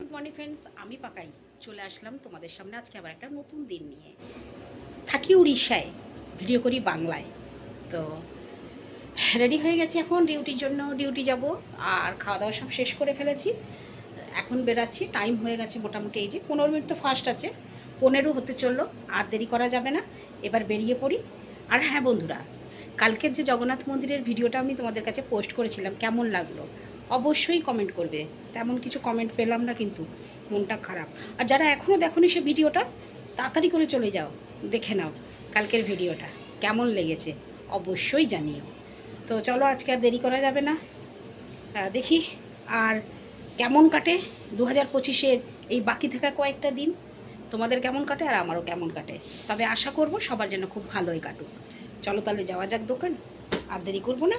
Good morning friends আমি পাকাই। চলে আসলাম তোমাদের সামনে আজকে আবার একটা নতুন দিন নিয়ে। থাকি উড়িষ্যায়, ভিডিও করি বাংলায়। তো রেডি হয়ে গেছি এখন ডিউটির জন্য। ডিউটি যাব, আর খাওয়া দাওয়া সব শেষ করে ফেলেছি। এখন বেরাচ্ছি টাইম হয়ে গেছে মোটামুটি এই যে পনেরো মিনিট তো ফার্স্ট আছে। পনেরো হতে চলল, আর দেরি করা যাবে না। এবার বেরিয়ে পড়ি। আর হ্যাঁ বন্ধুরা, কালকের যে জগন্নাথ মন্দিরের ভিডিওটা আমি তোমাদের কাছে পোস্ট করেছিলাম, কেমন লাগল? অবশ্যই কমেন্ট করবে। তেমন কিছু কমেন্ট পেলাম না কিন্তু, মনটা খারাপ। আর যারা এখনও দেখোনি সে ভিডিওটা, তাড়াতাড়ি করে চলে যাও, দেখে নাও কালকের ভিডিওটা, কেমন লেগেছে, অবশ্যই জানিও। তো চলো আজকে আর দেরি করা যাবে না। দেখি আর কেমন কাটে দু হাজার পঁচিশের এই বাকি থাকা কয়েকটা দিন, তোমাদের কেমন কাটে আর আমারও কেমন কাটে। তবে আশা করব সবার যেন খুব ভালোই কাটুক। চলো তাহলে যাওয়া যাক দোকান, আর দেরি করব না,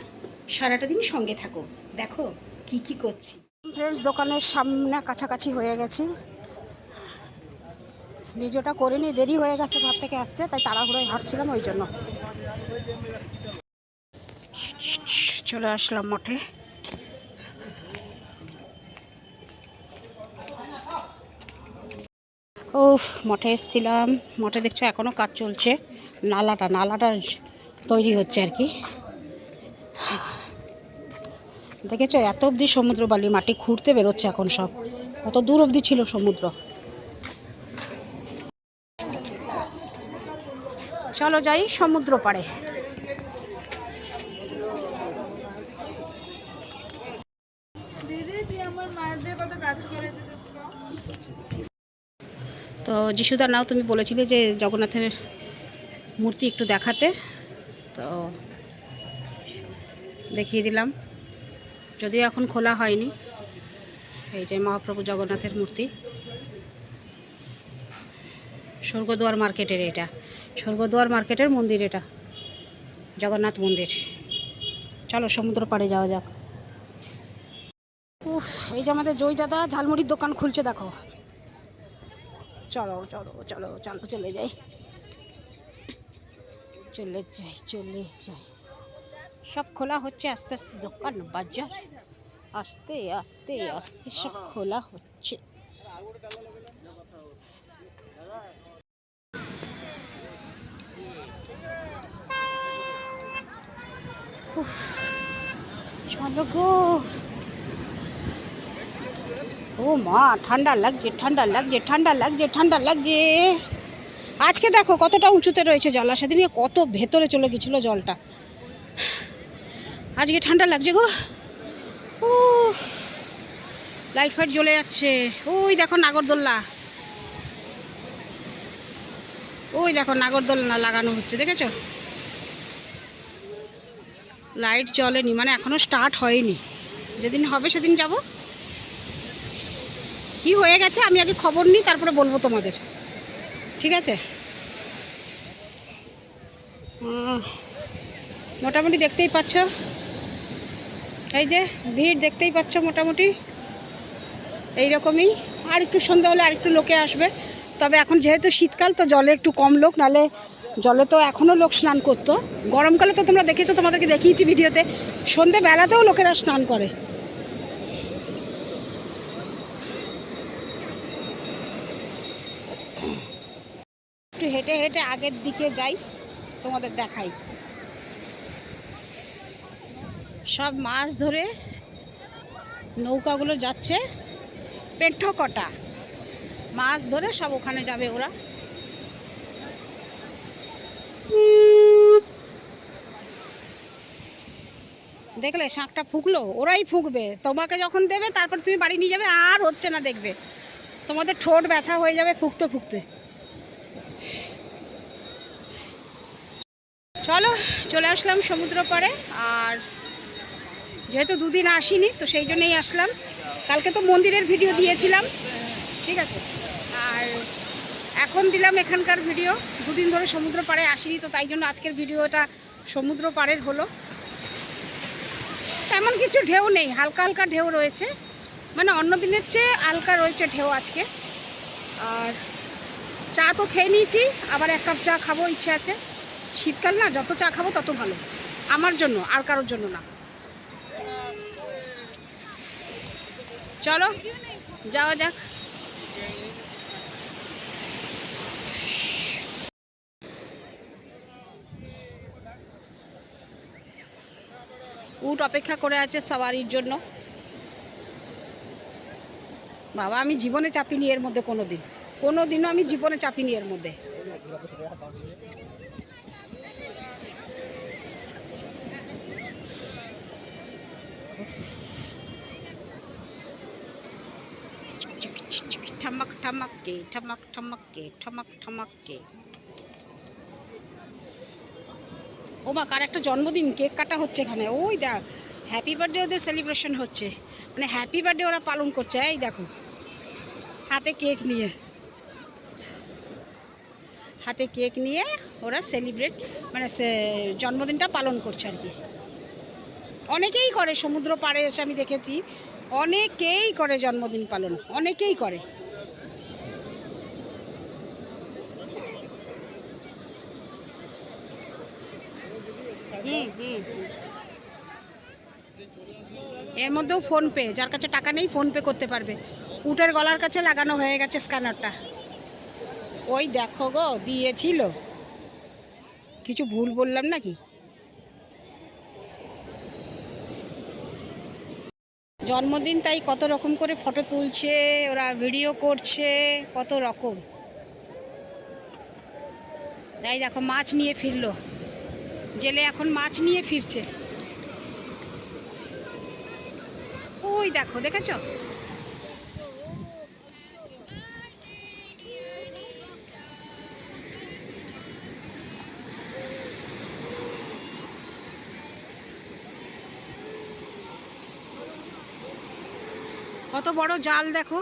সারাটা দিন সঙ্গে থাকো। দেখো কি কি করছি? ফ্রেন্ডস দোকানের সামনে কাছাকাছি হয়ে গেছি। ভিডিওটা করে নিয়ে দেরি হয়ে গেছে ঘর থেকে আসতে, তাই তাড়াহুড়োয় হাঁটছিলাম ওই জন্য। চলে আসলাম মঠে। ও মঠে এসেছিলাম। মঠে দেখছ এখনও কাজ চলছে। নালাটা নালাটা তৈরি হচ্ছে আর কি। দেখেছ? এত অবধি সমুদ্র বালি, মাটি খুঁড়তে বেরোচ্ছে এখন সব। কত দূর অবধি ছিল সমুদ্র। চলো যাই সমুদ্র পাড়ে। তো? তো যিশুদা, নাও তুমি বলেছিলে যে জগন্নাথের মূর্তি একটু দেখাতে। তো দেখিয়ে দিলাম। যদিও এখন খোলা হয়নি। এই যে মহাপ্রভু জগন্নাথের মূর্তি। স্বর্গদুয়ার মার্কেটের এটা। স্বর্গদুয়ার মার্কেটের মন্দির এটা। জগন্নাথ মন্দির। চলো, সমুদ্র পাড়ে যাওয়া যাক। উফ, এই যে আমাদের জয় দাদা, ঝালমুড়ির দোকান খুলছে, দেখো। চলো চলো চলো চলো, চলে যাই। চলে যাই চলে যাই। সব খোলা হচ্ছে, আস্তে আস্তে দোকান বাজার। আস্তে আস্তে আস্তে সব খোলা হচ্ছে। চলো গো। ও মা, ঠান্ডা লাগছে ঠান্ডা লাগছে ঠান্ডা লাগছে ঠান্ডা লাগছে। আজকে দেখো কতটা উঁচুতে রয়েছে জল, আর সেদিনকে কত ভেতরে চলে গেছিল জলটা। আজকে ঠান্ডা লাগছে গো। ও লাইট ফাইট জ্বলে যাচ্ছে। ওই দেখো নাগরদোল্লা। ওই দেখো নাগরদোলনা লাগানো হচ্ছে, দেখেছ? লাইট জ্বলেনি মানে এখনও স্টার্ট হয়নি। যেদিন হবে সেদিন যাব। কি হয়ে গেছে আমি আগে খবর নিই, তারপরে বলব তোমাদের। ঠিক আছে? মোটামুটি দেখতেই পাচ্ছ। এই যে ভিড় দেখতেই পাচ্ছ মোটামুটি। এই রকমই আর একটু সন্ধ্যা হলে আর একটু লোকে আসবে। তবে এখন যেহেতু শীতকাল, তো জলে একটু কম লোক, নালে জলে তো এখনও লোক স্নান করতো। গরমকালে তো তোমরা দেখেছ, তোমাদেরকে দেখিয়েছি ভিডিওতে। সন্ধেবেলাতেও লোকেরা স্নান করে। একটু হেঁটে হেঁটে আগের দিকে যাই, তোমাদের দেখাই। সব মাছ ধরে নৌকাগুলো যাচ্ছে। পেন্টো কটা। মাছ ধরে সব ওখানে যাবে ওরা। দেখলে শাঁখটা ফুকলো? ওরাই ফুঁকবে। তোমাকে যখন দেবে, তারপর তুমি বাড়ি নিয়ে যাবে, আর হচ্ছে না দেখবে। তোমাদের ঠোঁট ব্যথা হয়ে যাবে ফুকতে ফুকতে। চলো, চলে আসলাম সমুদ্র পাড়ে। আর যেহেতু দুদিন আসিনি, তো সেই জন্যই আসলাম। কালকে তো মন্দিরের ভিডিও দিয়েছিলাম, ঠিক আছে? আর এখন দিলাম এখানকার ভিডিও। দুদিন ধরে সমুদ্র পাড়ে আসিনি, তো তাই জন্য আজকের ভিডিওটা সমুদ্র পাড়ের হলো। তেমন কিছু ঢেউ নেই, হালকা হালকা ঢেউ রয়েছে। মানে অন্য দিনের চেয়ে হালকা রয়েছে ঢেউ আজকে। আর চা তো খেয়ে নিয়েছি, আবার এক কাপ চা খাব, ইচ্ছে আছে। শীতকাল না, যত চা খাব তত ভালো। আমার জন্য, আর কারোর জন্য না। চলো, যাওয়া যাক। উট অপেক্ষা করে আছে সাওয়ারির জন্য। বাবা, আমি জীবনে চাপিনি এর মধ্যে কোনো দিন কোনো দিনও আমি জীবনে চাপিনি এর মধ্যে। ঠমক ঠমকে ঠমক ঠমকে ঠমক ঠমকে ও মা, কার একটা জন্মদিন কেক কাটা হচ্ছে এখানে? ওই দেখ হ্যাপি বার্থডে ওদের সেলিব্রেশন হচ্ছে। মানে হ্যাপি বার্থডে ওরা পালন করছে, এই দেখো। হাতে কেক নিয়ে। হাতে কেক নিয়ে ওরা সেলিব্রেট মানে জন্মদিনটা পালন করছে আর কি। অনেকেই করে, সমুদ্র পাড়ে এসে আমি দেখেছি, অনেকেই করে জন্মদিন পালন, অনেকেই করে। এর মধ্যেও ফোনপে যার কাছে টাকা নেই ফোনপে করতে পারবে। উটের গলার কাছে লাগানো হয়ে গেছে স্ক্যানারটা ওই দেখো গো, দিয়েছিল। কিছু ভুল বললাম নাকি? জন্মদিন তাই কত রকম করে ফটো তুলছে, ওরা ভিডিও করছে, কত রকম। তাই দেখো, মাছ নিয়ে ফিরলো। জেলে এখন মাছ নিয়ে ফিরছে। ওই দেখো দেখেছ? কত বড় জাল দেখো।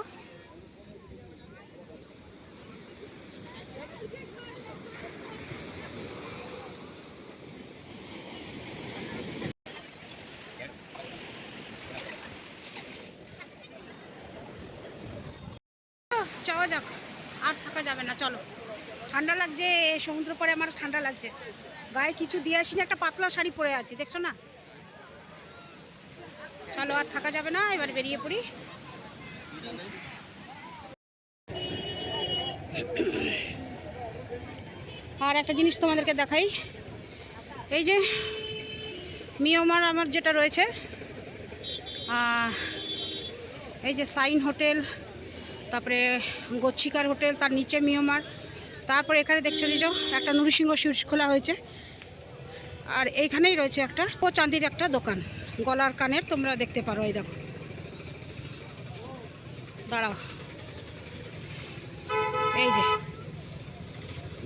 যাওয়া যাক, আর থাকা যাবে না, চলো। ঠান্ডা লাগছে সমুদ্র পরে আমার ঠান্ডা লাগছে। গায়ে কিছু দিয়ে আসিনি, একটা পাতলা শাড়ি পরে আছি, দেখছ না? চলো, আর থাকা যাবে না, এবার বেরিয়ে পড়ি। আর একটা জিনিস তোমাদেরকে দেখাই। এই যে মিওমার আমার যেটা রয়েছে এই যে সাইন হোটেল তারপরে গচ্ছিকার হোটেল, তার নিচে মিয়মার তারপরে এখানে দেখছ যে একটা নরসিংহ সুইটস খোলা হয়েছে। আর এইখানেই রয়েছে একটা ও চাঁদির একটা দোকান। গলার কানের তোমরা দেখতে পারো, এই দেখো। দাঁড়াও। এই যে,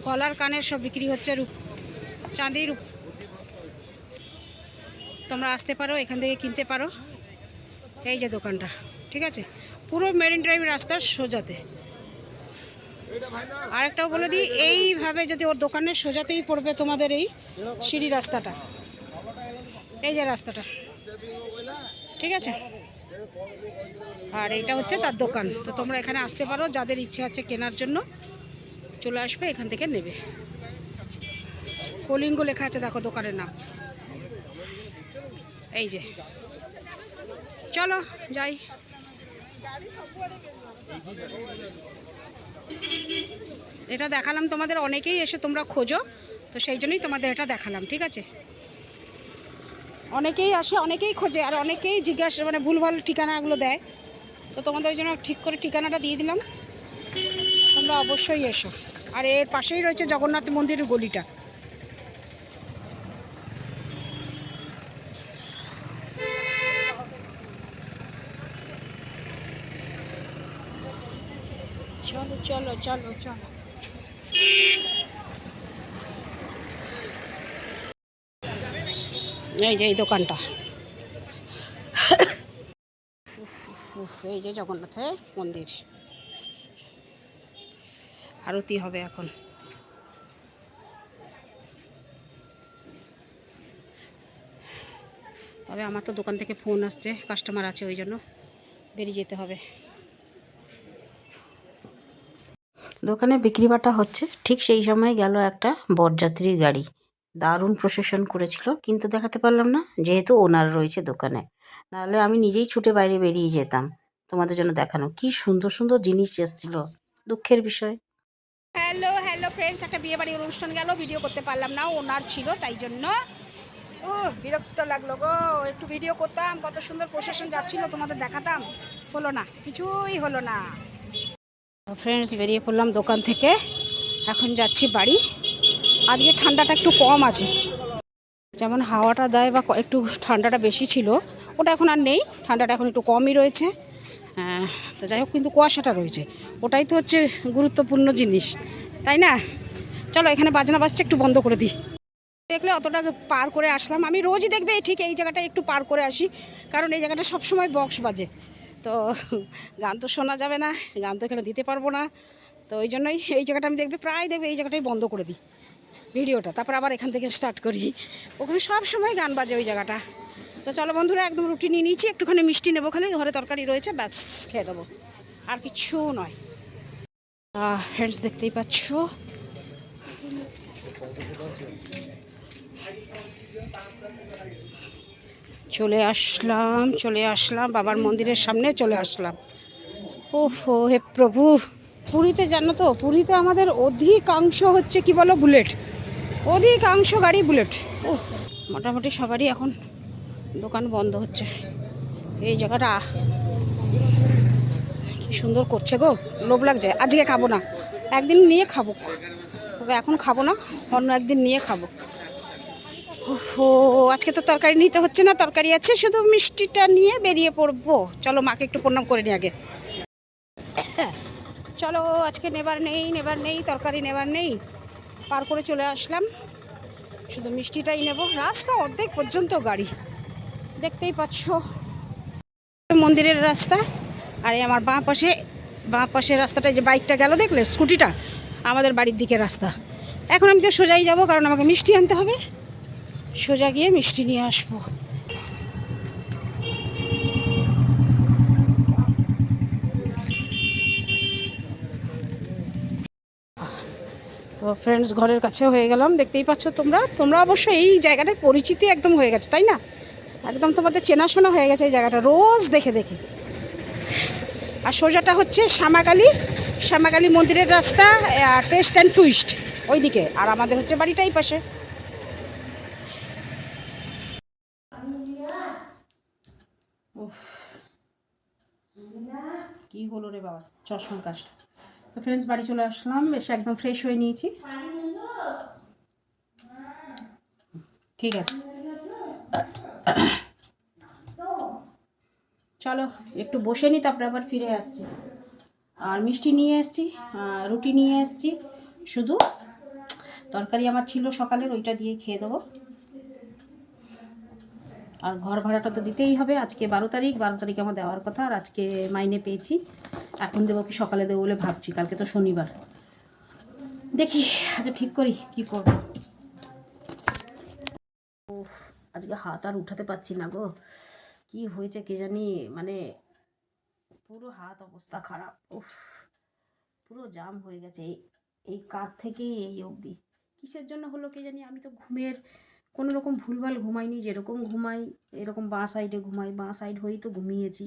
গলার কানের সব বিক্রি হচ্ছে রূপ, চাঁদির রূপ। তোমরা আসতে পারো, এখান থেকে কিনতে পারো। এই যে দোকানটা। ঠিক আছে? পুরো মেরিন ড্রাইভ রাস্তার সোজাতে। আরেকটাও বলে দিই, এইভাবে যদি ওর দোকানের সোজাতেই পড়বে তোমাদের এই সিঁড়ি রাস্তাটা। এই যে রাস্তাটা। ঠিক আছে? আর এইটা হচ্ছে তার দোকান। তো তোমরা এখানে আসতে পারো, যাদের ইচ্ছে আছে কেনার জন্য। চলে আসবে, এখান থেকে নেবে। কলিঙ্গ লেখা আছে, দেখো দোকানের নাম। এই যে। চলো, যাই। এটা দেখালাম, তোমাদের অনেকেই এসে তোমরা খোঁজো, তো সেই জন্যই তোমাদের এটা দেখালাম, ঠিক আছে? অনেকেই আসে, অনেকেই খোঁজে, আর অনেকেই জিজ্ঞাসা মানে ভুলভাল ঠিকানাগুলো দেয়। তো তোমাদের জন্য ঠিক করে ঠিকানাটা দিয়ে দিলাম। তোমরা অবশ্যই এসো। আর এর পাশেই রয়েছে জগন্নাথ মন্দিরের গলিটা। চলো চলো চলো চলো। এই যে এই দোকানটা। এই যে জগন্নাথের মন্দির। আরতি হবে এখন। তবে আমার তো দোকান থেকে ফোন আসছে কাস্টমার আছে ওই জন্য। বেরিয়ে যেতে হবে। দোকানে বিক্রি বাটা হচ্ছে। ঠিক সেই সময় গেল একটা বরযাত্রীর গাড়ি। দারুণ প্রশাসন করেছিল, কিন্তু দেখাতে পারলাম না যেহেতু ওনার রয়েছে দোকানে। নাহলে আমি নিজেই ছুটে বাইরে বেরিয়ে যেতাম। তোমাদের জন্য দেখানো। কি সুন্দর সুন্দর জিনিস এসেছিল। দুঃখের বিষয়। হ্যালো হ্যালো ফ্রেন্ডস একটা বিয়ে বাড়ির অনুষ্ঠান গেল ভিডিও করতে পারলাম না ওনার ছিল, তাই জন্য। ও বিরক্ত লাগল গো। একটু ভিডিও করতাম, কত সুন্দর প্রসেশন যাচ্ছিল, তোমাদের দেখাতাম। হলো না, কিছুই হলো না। ফ্রেন্ডস বেরিয়ে পড়লাম দোকান থেকে। এখন যাচ্ছি বাড়ি। আজকে ঠান্ডাটা একটু কম আছে। যেমন হাওয়াটা দেয় বা একটু ঠান্ডাটা বেশি ছিল ওটা এখন আর নেই। ঠান্ডাটা এখন একটু কমই রয়েছে। হ্যাঁ, তো যাই হোক কিন্তু কুয়াশাটা রয়েছে। ওটাই তো হচ্ছে গুরুত্বপূর্ণ জিনিস তাই না? চলো এখানে বাজনা বাজছে একটু বন্ধ করে দিই। দেখলে অতটা পার করে আসলাম। আমি রোজই দেখবে ঠিক এই জায়গাটা একটু পার করে আসি কারণ এই জায়গাটা সবসময় বক্স বাজে। তো গান তো শোনা যাবে না, গান তো এখানে দিতে পারব না। তো ওই জন্যই এই জায়গাটা আমি দেখবে, প্রায় দেখবে এই জায়গাটাই বন্ধ করে দিই ভিডিওটা। তারপর আবার এখান থেকে স্টার্ট করি। ওখানে সব সময় গান বাজে ওই জায়গাটা। তো চলো বন্ধুরা, একদম রুটি নিয়ে নিয়েছি, একটুখানি মিষ্টি নেব খালি, ঘরে তরকারি রয়েছে, ব্যাস খেয়ে দেবো। আর কিচ্ছু নয়। ফ্রেন্ডস দেখতেই পাচ্ছ। চলে আসলাম চলে আসলাম, বাবার মন্দিরের সামনে চলে আসলাম। ওফো হে প্রভু, পুরীতে জানো তো, পুরীতে আমাদের অধিকাংশ হচ্ছে কি বলো, বুলেট। অধিকাংশ গাড়ি বুলেট। উফ, মোটামুটি সবারই এখন দোকান বন্ধ হচ্ছে। এই জায়গাটা কি সুন্দর করছে গো, লোভ লাগছে। আজকে খাব না, একদিন নিয়ে খাব। তবে এখন খাব না, অন্য একদিন নিয়ে খাব। ও আজকে তো তরকারি নিতে হচ্ছে না, তরকারি আছে, শুধু মিষ্টিটা নিয়ে বেরিয়ে পড়ব। চলো মাকে একটু প্রণাম করে নিই আগে। চলো, আজকে নেবার নেই নেবার নেই, তরকারি নেবার নেই। পার করে চলে আসলাম। শুধু মিষ্টিটাই নেব। রাস্তা অর্ধেক পর্যন্ত গাড়ি। দেখতেই পাচ্ছ। মন্দিরের রাস্তা। আর এই আমার বাঁ পাশে, বাঁ পাশের রাস্তাটা যে বাইকটা গেল, দেখলে? স্কুটিটা। আমাদের বাড়ির দিকে রাস্তা। এখন আমি তো সোজাই যাব, কারণ আমাকে মিষ্টি আনতে হবে। সোজা গিয়ে মিষ্টি নিয়ে আসব। তো ফ্রেন্ডস ঘরের কাছে হয়ে গেলাম। দেখতেই পাচ্ছ তোমরা? তোমরা অবশ্য এই জায়গাটার পরিচিতি একদম হয়ে গেছে, তাই না? একদম তোমাদের চেনাশোনা হয়ে গেছে এই জায়গাটা, রোজ দেখে দেখে। আর সোজাটা হচ্ছে শ্যামাকালী শ্যামাকালী মন্দিরের রাস্তা টেস্ট অ্যান্ড টুইস্ট ওইদিকে। আর আমাদের হচ্ছে বাড়িটাই পাশে। কি হলো রে বাবা? চশমার কাজটা। তো ফ্রেন্ডস বাড়ি চলে আসলাম, এসে একদম ফ্রেশ হয়ে নিয়েছি। ঠিক আছে। চলো, একটু বসে নিই তারপরে আবার ফিরে আসছি। আর মিষ্টি নিয়ে এসছি রুটি নিয়ে এসছি। শুধু তরকারি আমার ছিল সকালের, ওইটা দিয়ে খেয়ে দেবো। আর ঘর ভাড়াটা তো দিতেই হবে। আজকে বারো তারিখ বারো তারিখ আমার দেওয়ার কথা আর আজকে মাইনে পেয়েছি। এখন দেবো কি সকালে দেবো বলে ভাবছি, কালকে তো শনিবার। দেখি, আগে ঠিক করি, কি করব? আজকে হাত আর উঠাতে পারছি না গো। কি হয়েছে কে জানি মানে পুরো হাত অবস্থা খারাপ। উফ, পুরো জাম হয়ে গেছে। এই কাত থেকেই এই অবধি। কিসের জন্য হলো কে জানি, আমি তো ঘুমের কোনো রকম ভুলভাল ঘুমাইনি, যেরকম ঘুমাই, এরকম বাঁ সাইডে ঘুমাই, বাঁ সাইড হয়েই তো ঘুমিয়েছি।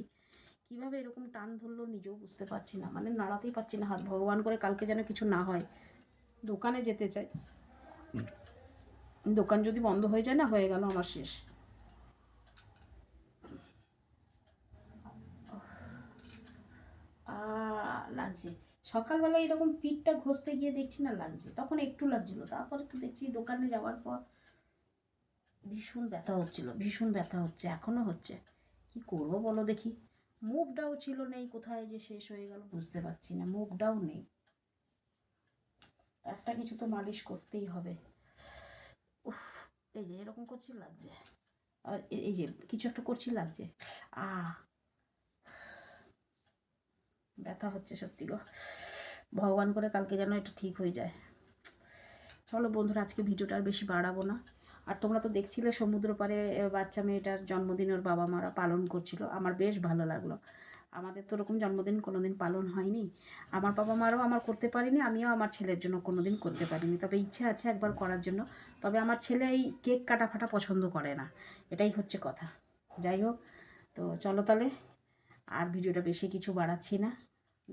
কীভাবে এরকম টান ধরলো নিজেও বুঝতে পারছি না মানে নাড়াতেই পারছি না হাত। ভগবান করে কালকে যেন কিছু না হয়, দোকানে যেতে চাই। দোকান যদি বন্ধ হয়ে যায় না, হয়ে গেল আমার শেষ। লাগছে। সকালবেলা এরকম পিঠটা ঘষতে গিয়ে দেখছি না, লাগছে। তখন একটু লাগছিল, তারপরে তো দেখছি দোকানে যাওয়ার পর ভীষণ ব্যথা হচ্ছিল, ভীষণ ব্যথা হচ্ছে এখনও হচ্ছে। কি করব বলো দেখি? মুভটাও ছিল, নেই কোথায় যে শেষ হয়ে গেল বুঝতে পারছি না মুভটাও নেই। একটা কিছু তো মালিশ করতেই হবে। উফ, এই যে এরকম করছি লাগছে। আর এই যে কিছু একটা করছি লাগছে। আ, ব্যথা হচ্ছে সত্যি গো। ভগবান করে কালকে যেন এটা ঠিক হয়ে যায়। চলো বন্ধুরা, আজকে ভিডিওটা আর বেশি বাড়াবো না। আর তোমরা তো দেখছিলে সমুদ্র এ, বাচ্চা মেয়েটার জন্মদিন ওর বাবা মারা পালন করছিল। আমার বেশ ভালো লাগল। আমাদের তো ওরকম জন্মদিন কোনোদিন পালন হয়নি। আমার বাবা মারাও আমার করতে পারিনি আমিও আমার ছেলের জন্য কোনোদিন করতে পারিনি। তবে ইচ্ছে আছে একবার করার জন্য। তবে আমার ছেলে এই কেক কাটা ফাটা পছন্দ করে না। এটাই হচ্ছে কথা। যাই হোক তো চলো তাহলে। আর ভিডিওটা বেশি কিছু বাড়াচ্ছি না।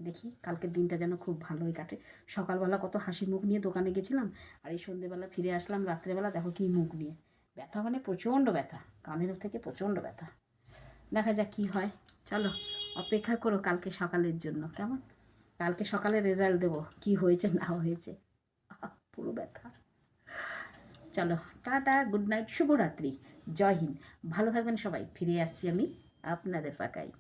দেখি কালকের দিনটা যেন খুব ভালোই কাটে। সকালবেলা কত হাসি মুখ নিয়ে দোকানে গেছিলাম আর এই সন্ধেবেলা ফিরে আসলাম রাত্রেবেলা দেখো কী মুখ নিয়ে। ব্যথা মানে প্রচণ্ড ব্যথা, কাঁধের থেকে প্রচণ্ড ব্যথা। দেখা যাক কী হয়। চলো, অপেক্ষা করো কালকে সকালের জন্য, কেমন? কালকে সকালে রেজাল্ট দেবো, কি হয়েছে না হয়েছে। পুরো ব্যথা। চলো, টাটা গুড নাইট শুভরাত্রি, জয় হিন্দ। ভালো থাকবেন সবাই, ফিরে আসছি আমি আপনাদের পাকাই